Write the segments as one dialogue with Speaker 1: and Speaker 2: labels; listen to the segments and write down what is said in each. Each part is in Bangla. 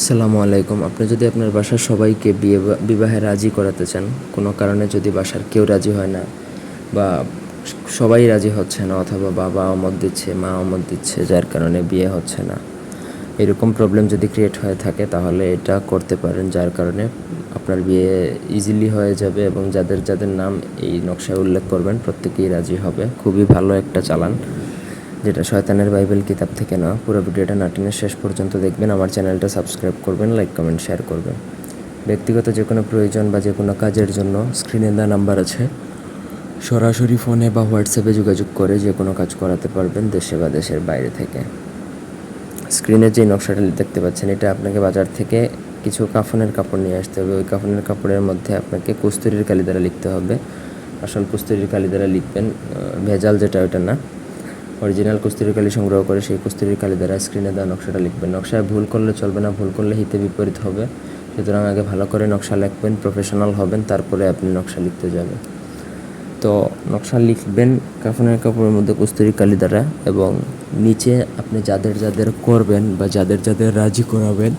Speaker 1: আসসালামু আলাইকুম। আপনি যদি আপনার বাসার সবাইকে বিয়ে বিবাহে রাজি করাতে চান, কোনো কারণে যদি বাসার কেউ রাজি হয় না বা সবাই রাজি হচ্ছে না অথবা বাবা অমত দিচ্ছে, মা অমত দিচ্ছে, যার কারণে বিয়ে হচ্ছে না, এরকম প্রবলেম যদি ক্রিয়েট হয়ে থাকে, তাহলে এটা করতে পারেন, যার কারণে আপনার বিয়ে ইজিলি হয়ে যাবে এবং যাদের যাদের নাম এই নকশায় উল্লেখ করবেন, প্রত্যেকেই রাজি হবে। খুবই ভালো একটা চালান। যেটা শয়তানের বাইবেল কিতাব থেকে না, পুরো ভিডিওটা নাটিনের শেষ পর্যন্ত দেখবেন, আমার চ্যানেলটা সাবস্ক্রাইব করবেন, লাইক, কমেন্ট, শেয়ার করবেন। ব্যক্তিগত যে কোনো প্রয়োজন বা যে কোনো কাজের জন্য স্ক্রিনে দেওয়া নাম্বার আছে। সরাসরি ফোনে বা হোয়াটসঅ্যাপে যোগাযোগ করে যে কোনো কাজ করাতে পারবেন দেশে বা দেশের বাইরে থেকে। স্ক্রিনে যে নকশাটা দেখতে পাচ্ছেন, এটা আপনাকে বাজার থেকে কিছু কাফনের কাপড় নিয়ে আসতে হবে। ওই কাফনের কাপড়ের মধ্যে আপনাকে কস্তুরির কালি দ্বারা লিখতে হবে। আসল কস্তুরির কালি দ্বারা লিখবেন ভেজাল যেটা ওটা না। অরিজিনাল কস্তুরি কালি সংগ্রহ করে সেই কস্তুরির কালি দ্বারা স্ক্রিনে দেওয়া নকশাটা লিখবেন। নকশায় ভুল করলে চলবে না, ভুল করলে হিতে বিপরীত হবে। সুতরাং আগে ভালো করে নকশা লিখবেন প্রফেশনাল হবেন, তারপরে আপনি নকশা লিখতে যাবেন। তো নকশা লিখবেন কাফনের কাপড়ের মধ্যে কস্তুরি কালি দ্বারা এবং নিচে আপনি যাদের যাদের করবেন বা যাদের যাদের রাজি করাবেন,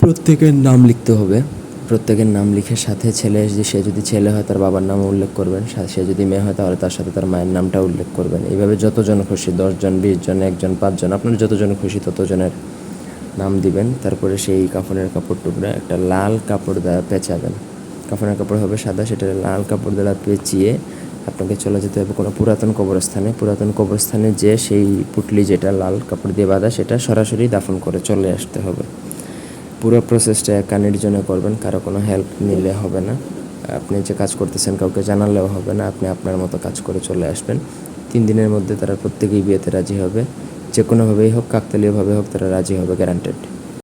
Speaker 1: প্রত্যেকের নাম লিখতে হবে। প্রত্যেকের নাম লিখে সাথে ছেলে সে যদি ছেলে হয়, তার বাবার নাম উল্লেখ করবেন। সা- যদি মেয়ে হয়, তাহলে তার সাথে তার মায়ের নামটা উল্লেখ করবেন। এইভাবে যতজন খুশি, দশজন বিশ জন একজন, পাঁচজন, আপনার যতজন খুশি ততজনের নাম দিবেন। তারপরে সেই কাফনের কাপড় টুকরা একটা লাল কাপড় দ্বারা পেঁচাবেন। কাফনের কাপড় হবে সাদা সেটা লাল কাপড় দ্বারা পেঁচিয়ে আপনাকে চলে যেতে হবে কোনো পুরাতন কবরস্থানে। পুরাতন কবরস্থানে যে সেই পুটলি যেটা লাল কাপড় দিয়ে বাঁধা, সেটা সরাসরি দাফন করে চলে আসতে হবে। পুরো প্রসেসটা একা নির্জনে করবেন, কারও কোনো হেল্প নিলে হবে না। আপনি যে কাজ করতেছেন কাউকে জানালেও হবে না, আপনি আপনার মতো কাজ করে চলে আসবেন। তিন দিনের মধ্যে তারা প্রত্যেকেই বিয়েতে রাজি হবে। যে কোনোভাবেই হোক, কাকতালীয়ভাবে হোক, তারা রাজি হবে গ্যারান্টেড